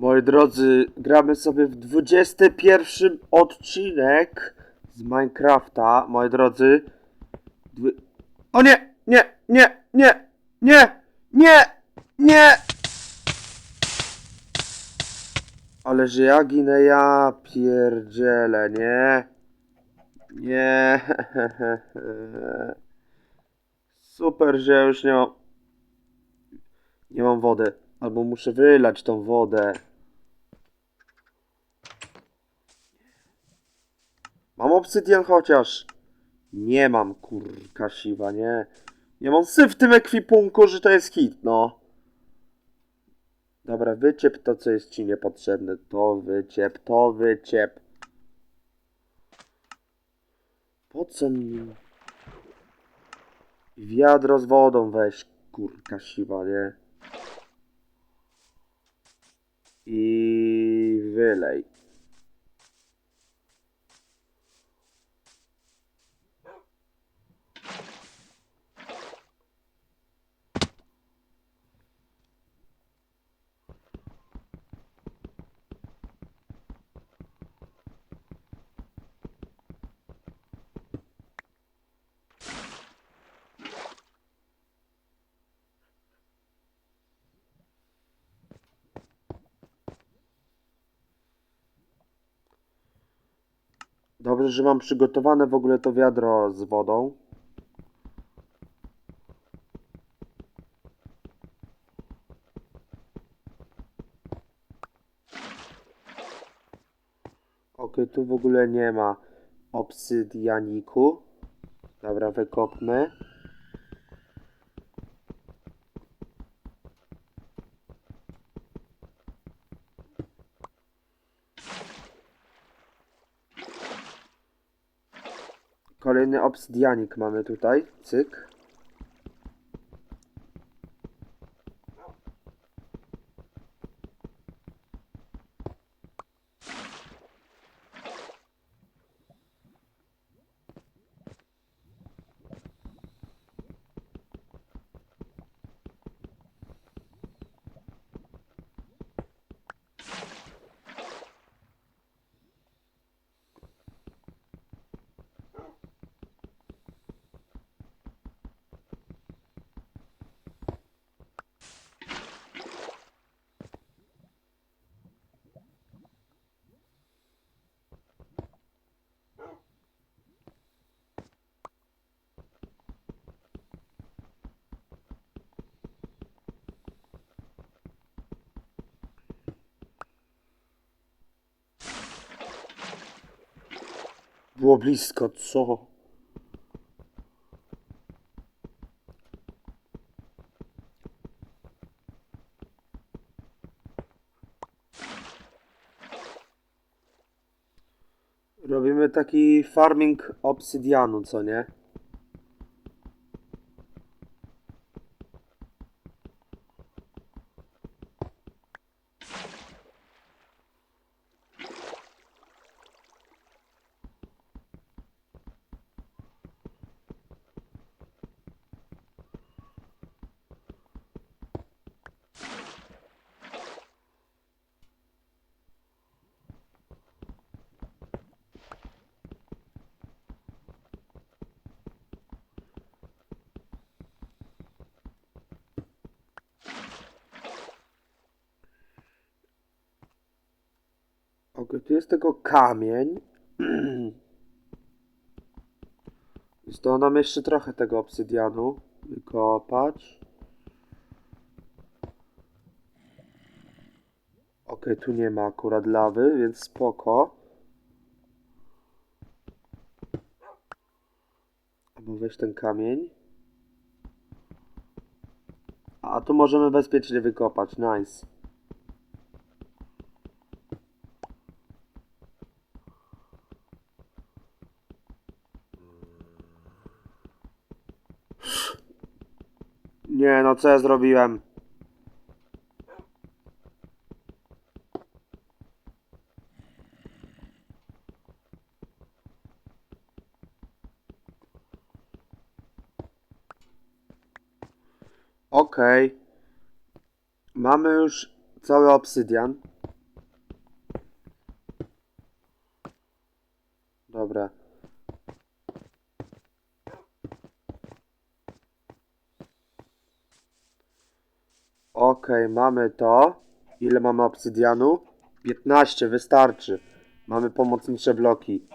Moi drodzy, gramy sobie w 21 odcinek z Minecrafta. Moi drodzy. Dwy... O nie! Nie! Nie! Nie! Nie! Nie! Nie! Ale że ja ginę, ja pierdzielę, nie? Nie. Super, że już nie mam... Nie mam wody. Albo muszę wylać tą wodę. Mam obsydian chociaż. Nie mam kurka siwa, nie. Nie mam syf w tym ekwipunku, że to jest hit, no. Dobra, wyciep to, co jest ci niepotrzebne. To wyciep, to wyciep. Po co mi... Wiadro z wodą weź, kurka siwa, nie? I wylej. Dobrze, że mam przygotowane w ogóle to wiadro z wodą. Ok, tu w ogóle nie ma obsydianiku. Dobra, wykopmy. Kolejny obsydianik mamy tutaj. Cyk. Było blisko, co? Robimy taki farming obsydianu, co nie? Ok, tu jest tylko kamień. Więc to nam jeszcze trochę tego obsydianu wykopać. Ok, tu nie ma akurat lawy, więc spoko. Albo weź ten kamień. A tu możemy bezpiecznie wykopać, nice. Nie no, co ja zrobiłem? Okej. Mamy już cały obsydian. Okej, mamy to. Ile mamy obsydianu? 15, wystarczy. Mamy pomocnicze bloki.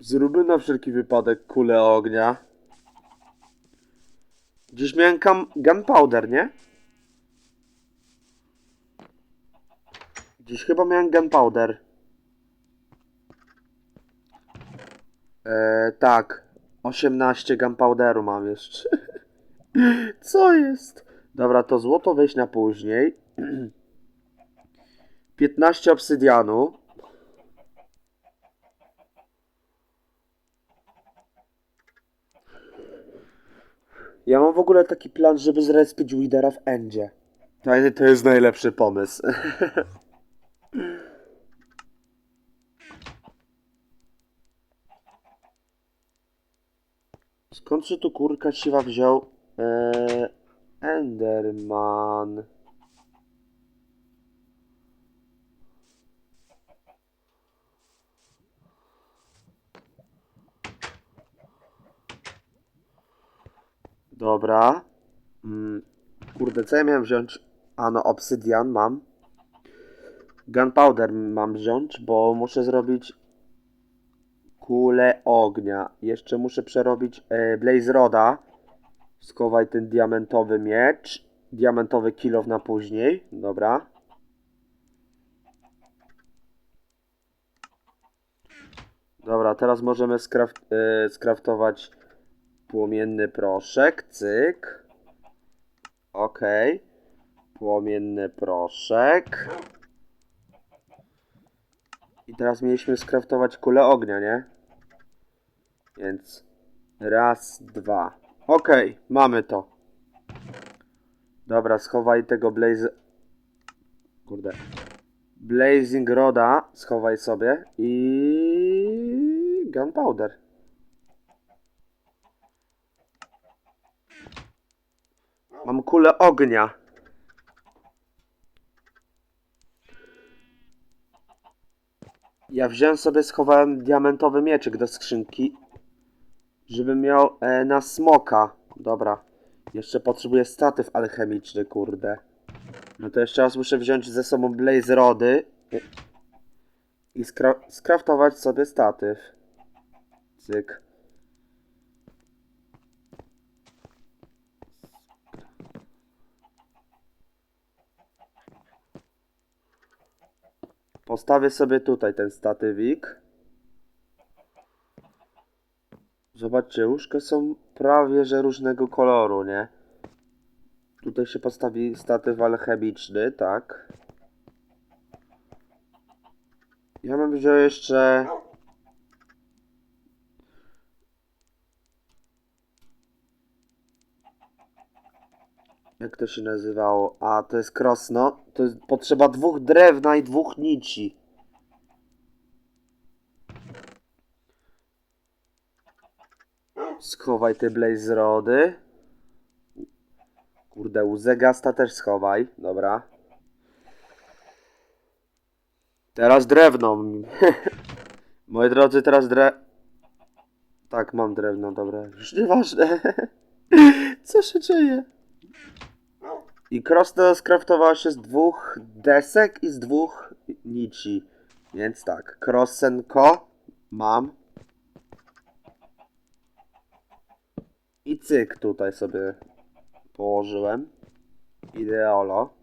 Zróbmy na wszelki wypadek kulę ognia. Dziś miałem gunpowder, nie? Dziś chyba miałem gunpowder. Eee, tak. 18 gunpowderu mam jeszcze. Co jest? Dobra, to złoto weź na później. 15 obsydianu. Ja mam w ogóle taki plan, żeby zrespić Widera w Endzie. To, to jest najlepszy pomysł. Skąd się tu kurka siwa wziął? Eee, Enderman. Dobra. Mm, kurde, co ja miałem wziąć? A no, obsydian mam. Gunpowder mam wziąć, bo muszę zrobić kulę ognia. Jeszcze muszę przerobić e, Blaze Roda. Skowaj ten diamentowy miecz. Diamentowy kilow na później. Dobra. Dobra, teraz możemy skraft, e, skraftować płomienny proszek. Cyk. Okej. Płomienny proszek. I teraz mieliśmy skraftować kulę ognia, nie? Więc raz, dwa. Okej, mamy to. Dobra, schowaj tego blaze... Kurde. Blazing Roda schowaj sobie i... Gunpowder. Mam kulę ognia. Ja wziąłem sobie, schowałem diamentowy mieczyk do skrzynki, żebym miał e, na smoka. Dobra. Jeszcze potrzebuję statyw alchemiczny, kurde. No to jeszcze raz muszę wziąć ze sobą blaze rody i, skra skraftować sobie statyw. Cyk. Postawię sobie tutaj ten statywik. Zobaczcie, łóżka są prawie że różnego koloru, nie? Tutaj się postawi statyw alchemiczny, tak. Ja bym wziął jeszcze... Jak to się nazywało? A, to jest krosno. To jest potrzeba dwóch drewna i dwóch nici. Schowaj te blaze rody. Kurde, łzę gasta też schowaj. Dobra. Teraz drewno. Moi drodzy, teraz dre... Tak, mam drewno, dobra. Już nieważne. Co się dzieje? I krosno skraftowało się z dwóch desek i z dwóch nici. Więc tak, krosenko mam. I cyk tutaj sobie położyłem. Ideolo.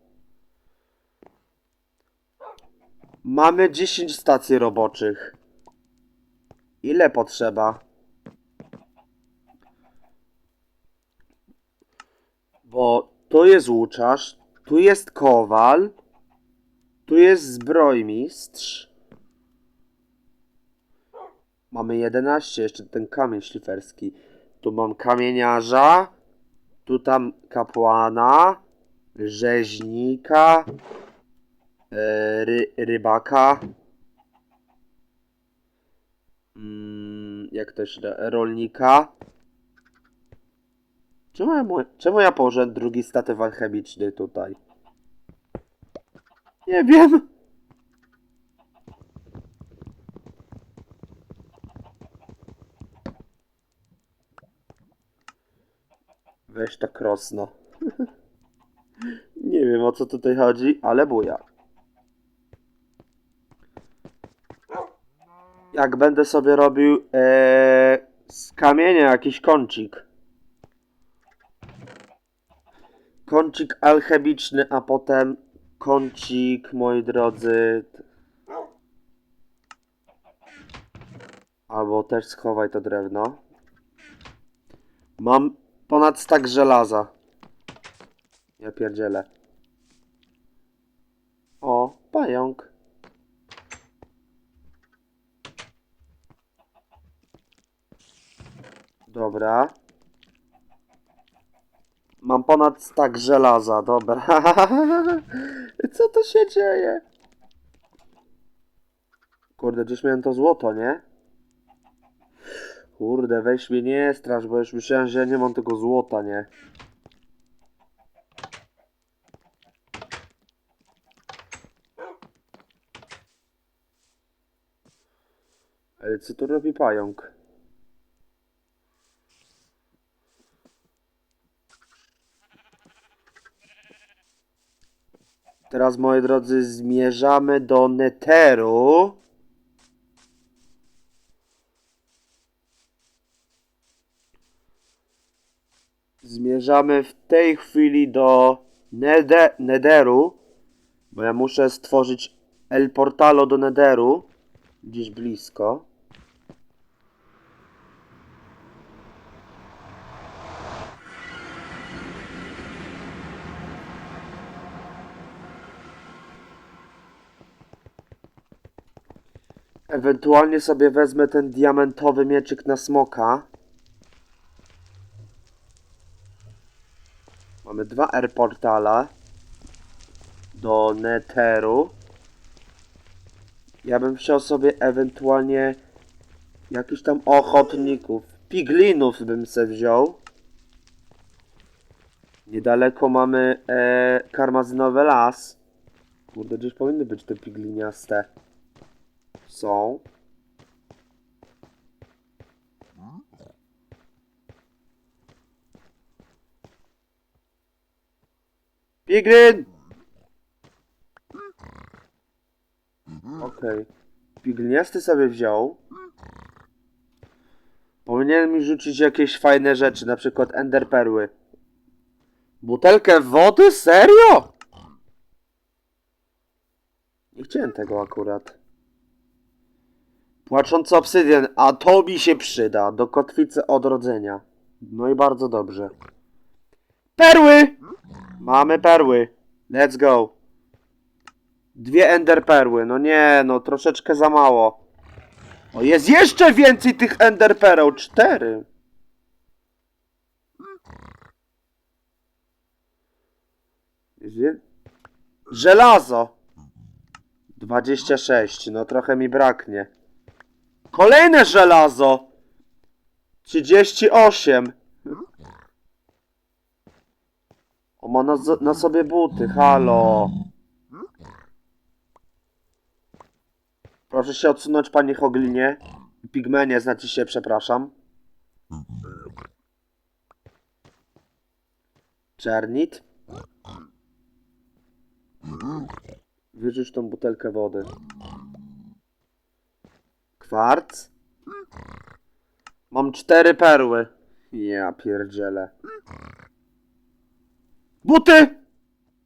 Mamy 10 stacji roboczych. Ile potrzeba? Bo tu jest łuczarz, tu jest kowal, tu jest zbrojmistrz. Mamy 11, jeszcze ten kamień szliferski. Tu mam kamieniarza, tu tam kapłana, rzeźnika, e, ry, rybaka. Mm, jak to da? Rolnika. Czemu ja, mu- czemu ja położyłem drugi statyw alchemiczny tutaj? Nie wiem. Weź to krosno. Nie wiem o co tutaj chodzi, ale buja. Jak będę sobie robił ee, z kamienia jakiś kącik. Kącik alchemiczny, a potem kącik, moi drodzy. Albo też schowaj to drewno. Mam ponad stak żelaza. Ja pierdzielę. O, pająk. Dobra. Mam ponad stak żelaza, dobra. Co to się dzieje? Kurde, gdzieś miałem to złoto, nie? Kurde, weź mnie nie strasz, bo już myślałem, że ja nie mam tego złota, nie? Ale co tu robi pająk? Teraz, moi drodzy, zmierzamy do Netheru. Zmierzamy w tej chwili do Nede Netheru, bo ja muszę stworzyć El Portalo do Netheru, gdzieś blisko. Ewentualnie sobie wezmę ten diamentowy mieczyk na smoka. Dwa airportale do Netheru. Ja bym chciał sobie ewentualnie jakiś tam ochotników, piglinów bym se wziął. Niedaleko mamy e, karmazynowy las. Kurde, gdzieś powinny być te pigliniaste. Są. Piglin! Okej. Pigliniasty sobie wziął. Powinien mi rzucić jakieś fajne rzeczy, na przykład enderperły. Butelkę wody? Serio? Nie chciałem tego akurat. Płaczący obsydian, a to mi się przyda do kotwicy odrodzenia. No i bardzo dobrze. Perły! Mamy perły. Let's go. Dwie ender perły. No nie, no troszeczkę za mało. O, jest jeszcze więcej tych ender pereł. Cztery. Żelazo. 26. No trochę mi braknie. Kolejne żelazo. 38. Ma na, na sobie buty, halo. Proszę się odsunąć, panie Hoglinie. Pigmenie, znaczy się, przepraszam. Czernit. Wyrzuć tą butelkę wody. Kwarc. Mam cztery perły. Ja pierdzielę. Buty!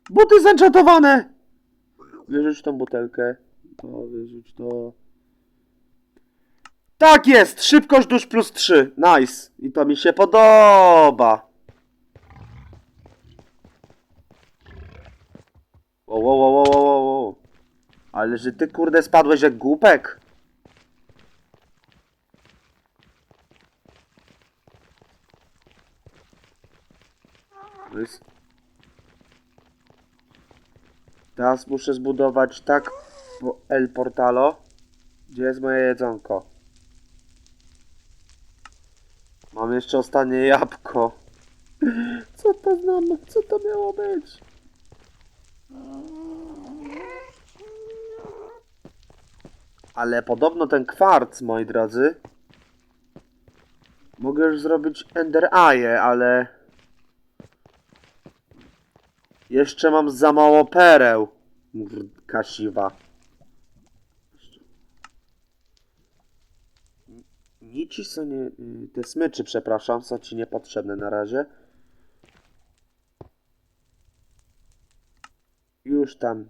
Buty zenchantowane! Wyrzuć tą butelkę. To wyrzuć to. Tak jest! Szybkość dusz plus 3. Nice. I to mi się podoba. Wow, wow, wow, wow, wow, wow. Ale że ty kurde spadłeś jak głupek. Jest... Teraz muszę zbudować tak El Portalo. Gdzie jest moje jedzonko? Mam jeszcze ostatnie jabłko. Co to znam? Co to miało być? Ale podobno ten kwarc, moi drodzy, mogę już zrobić Ender Eye, ale Jeszcze mam za mało pereł. Mr- Kasiwa. Nici są nie... y, Te smyczy, przepraszam, są ci niepotrzebne na razie. Już tam.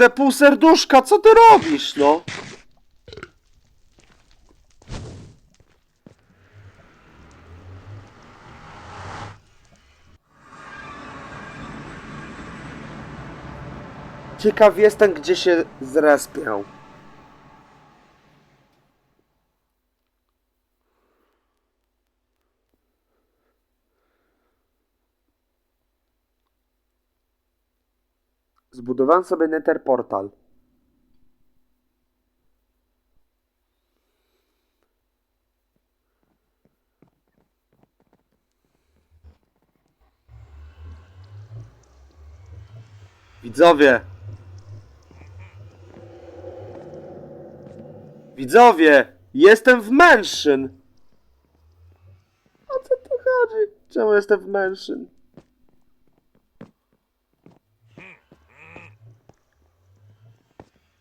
Kurde, pół serduszka, co ty robisz, no? Ciekaw jestem, gdzie się zrespiał. Zbudowałem sobie Nether Portal. Widzowie! Widzowie! Jestem w Mansion! O co tu chodzi? Czemu jestem w Mansion?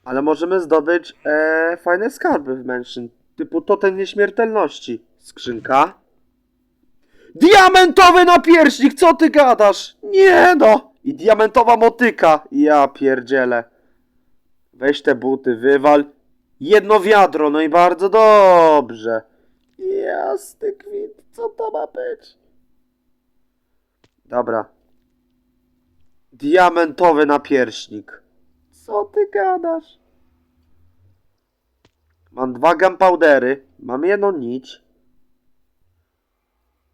Ale możemy zdobyć e, fajne skarby w Mansion. Typu totem nieśmiertelności. Skrzynka. Diamentowy napierśnik! Co ty gadasz? Nie no! I diamentowa motyka. Ja pierdzielę. Weź te buty, wywal. Jedno wiadro, no i bardzo dobrze. Jasny kwit, co to ma być? Dobra. Diamentowy napierśnik. Co ty gadasz? Mam dwa gunpowdery, mam jedną nić.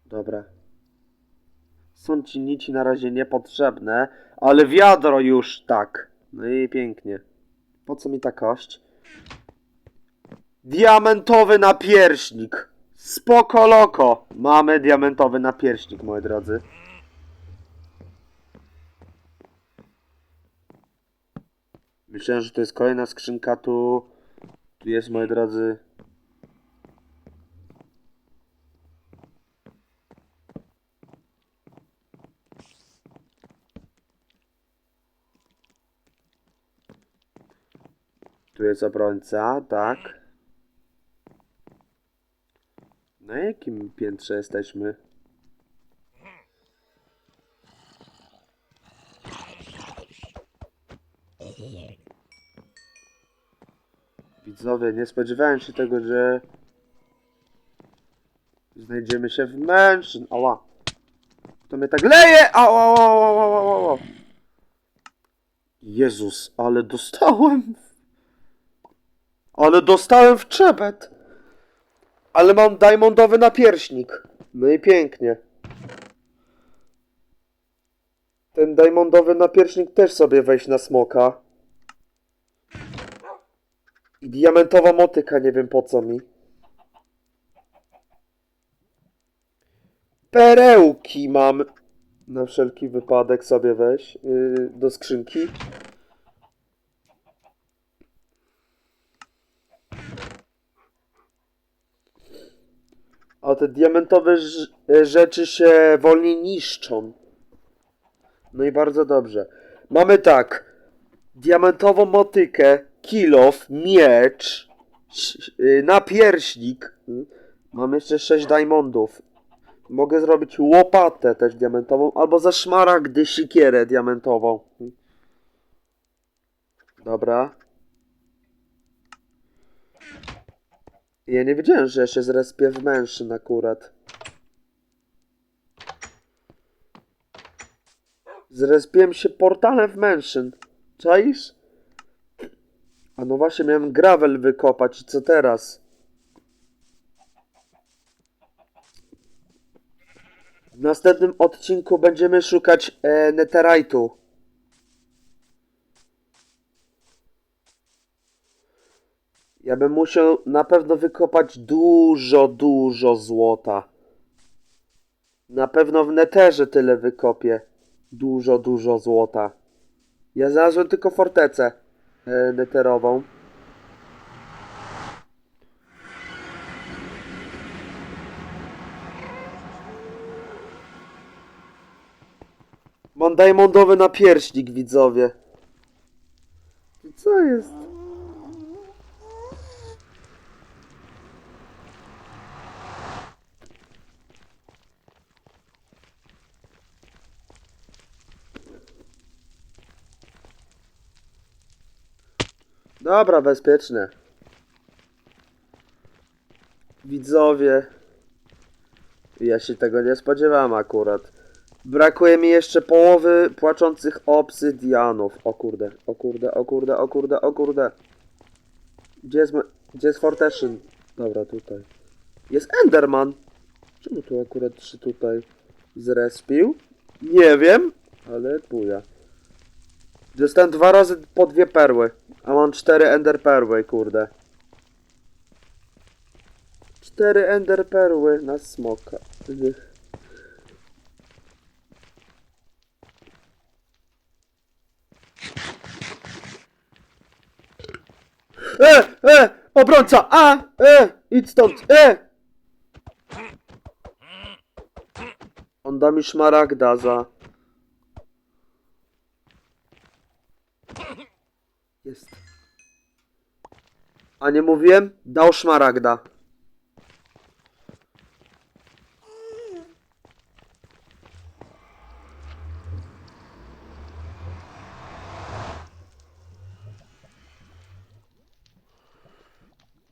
Dobra. Są ci nici na razie niepotrzebne, ale wiadro już tak. No i pięknie. Po co mi ta kość? Diamentowy napierśnik. Spoko loko. Mamy diamentowy napierśnik, moi drodzy. Myślałem, że to jest kolejna skrzynka, tu, tu jest, moi drodzy. Tu jest obrońca, tak. Na jakim piętrze jesteśmy? Widzowie, nie spodziewałem się tego, że znajdziemy się w Mansion. Ała. To mnie tak leje! Ała, ała, ała, ała, ała. Jezus, ale dostałem. Ale dostałem w czebet. Ale mam diamondowy napierśnik. No i pięknie. Ten diamondowy napierśnik też sobie weź na smoka. I diamentowa motyka, nie wiem po co mi. Perełki mam. Na wszelki wypadek sobie weź yy, do skrzynki. A te diamentowe rz- rzeczy się wolniej niszczą. No i bardzo dobrze. Mamy tak. Diamentową motykę, kilof, miecz, y, napierśnik. Mam jeszcze 6 diamondów. Mogę zrobić łopatę też diamentową, albo za szmaragdy sikierę diamentową. Dobra. Ja nie wiedziałem, że ja się zrespię w mężczyzn akurat. Zrespiłem się portalem w mężczyzn. Czaisz? A no właśnie, miałem gravel wykopać. Co teraz? W następnym odcinku będziemy szukać e, netherite'u. Ja bym musiał na pewno wykopać dużo, dużo złota. Na pewno w neterze tyle wykopię. Dużo, dużo złota. Ja znalazłem tylko fortecę neterową. Mam diamondowy napierśnik, widzowie. Co jest? Dobra, bezpieczne. Widzowie. Ja się tego nie spodziewałem akurat. Brakuje mi jeszcze połowy płaczących obsydianów. O kurde, o kurde, o kurde, o kurde, o kurde. Gdzie jest, gdzie jest Forteshin? Dobra, tutaj. Jest Enderman. Czemu tu akurat się tutaj zrespił? Nie wiem, ale buja. Dostałem dwa razy po dwie perły, a mam cztery ender perły, kurde. Cztery ender perły na smoka. Ych. E! E! Obrońca! A! E! Idź stąd! E! On da mi szmaragda za... Jest. A nie mówiłem? Dał szmaragda.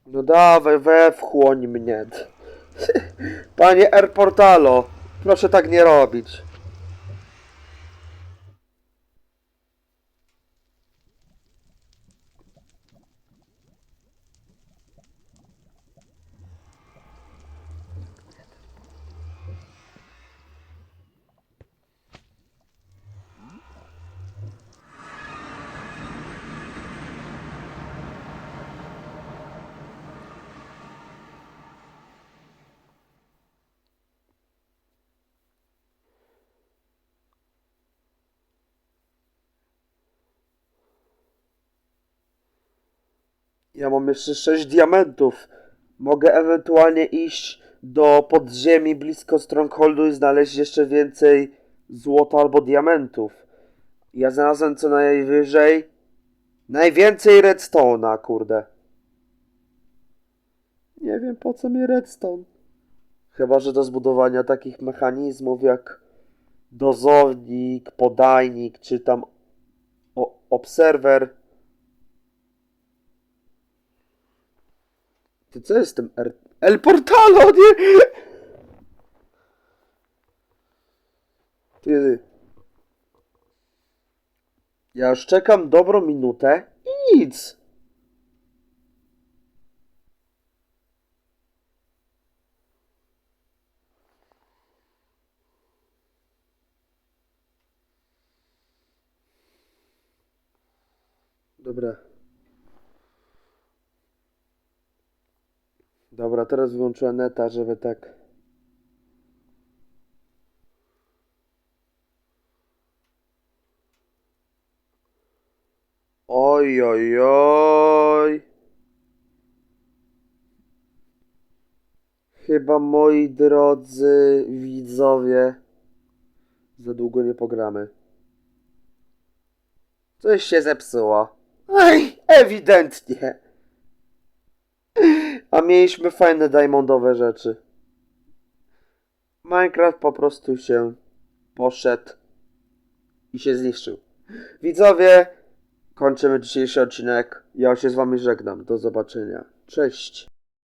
No dawaj, we wchłoń mnie. Panie Airportalo, proszę tak nie robić. Ja mam jeszcze 6 diamentów. Mogę ewentualnie iść do podziemi blisko Strongholdu i znaleźć jeszcze więcej złota albo diamentów. Ja znalazłem co najwyżej najwięcej redstone'a, kurde. Nie wiem po co mi redstone. Chyba, że do zbudowania takich mechanizmów jak dozownik, podajnik, czy tam obserwer. Ty co jest tym R... El Portalo, nie? Ty. Ja już czekam dobrą minutę i nic. Dobra. Dobra, teraz wyłączyłem neta, żeby tak. Oj, oj, oj. Chyba moi drodzy widzowie, za długo nie pogramy. Coś się zepsuło. Ej, ewidentnie. A mieliśmy fajne diamondowe rzeczy. Minecraft po prostu się poszedł i się zniszczył. Widzowie, kończymy dzisiejszy odcinek. Ja się z wami żegnam. Do zobaczenia. Cześć.